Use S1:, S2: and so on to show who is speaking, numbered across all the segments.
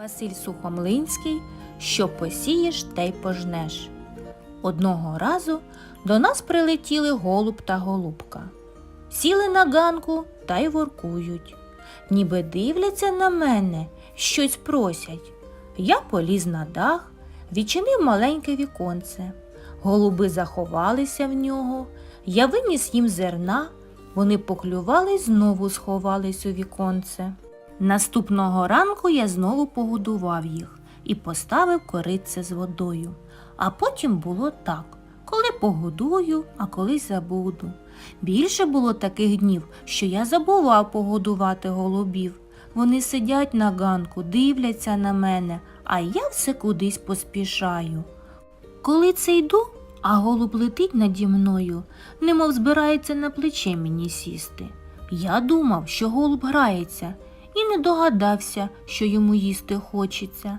S1: Василь Сухомлинський, що посієш, те й пожнеш. Одного разу до нас прилетіли голуб та голубка. Сіли на ганку та й воркують. Ніби дивляться на мене, щось просять. Я поліз на дах, відчинив маленьке віконце. Голуби заховалися в нього. Я виніс їм зерна, вони поклювали й знову сховались у віконце. Наступного ранку я знову погодував їх і поставив коритце з водою. А потім було так, коли погодую, а коли забуду. Більше було таких днів, що я забував погодувати голубів. Вони сидять на ганку, дивляться на мене, а я все кудись поспішаю. Коли це йду, а голуб летить наді мною, немов збирається на плече мені сісти. Я думав, що голуб грається, не догадався, що йому їсти хочеться.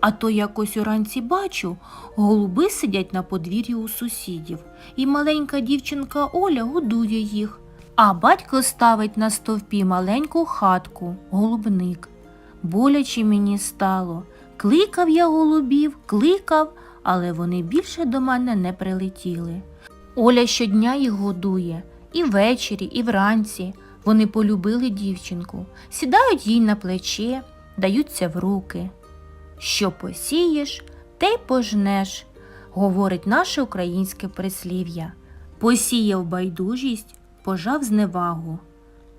S1: А то якось уранці бачу, голуби сидять на подвір'ї у сусідів, і маленька дівчинка Оля годує їх, а батько ставить на стовпі маленьку хатку, голубник. Боляче мені стало. Кликав я голубів, кликав, але вони більше до мене не прилетіли. Оля щодня їх годує, і ввечері, і вранці. Вони полюбили дівчинку, сідають їй на плече, даються в руки. Що посієш, те й пожнеш, говорить наше українське прислів'я. Посіяв байдужість, пожав зневагу.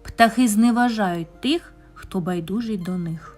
S1: Птахи зневажають тих, хто байдужий до них.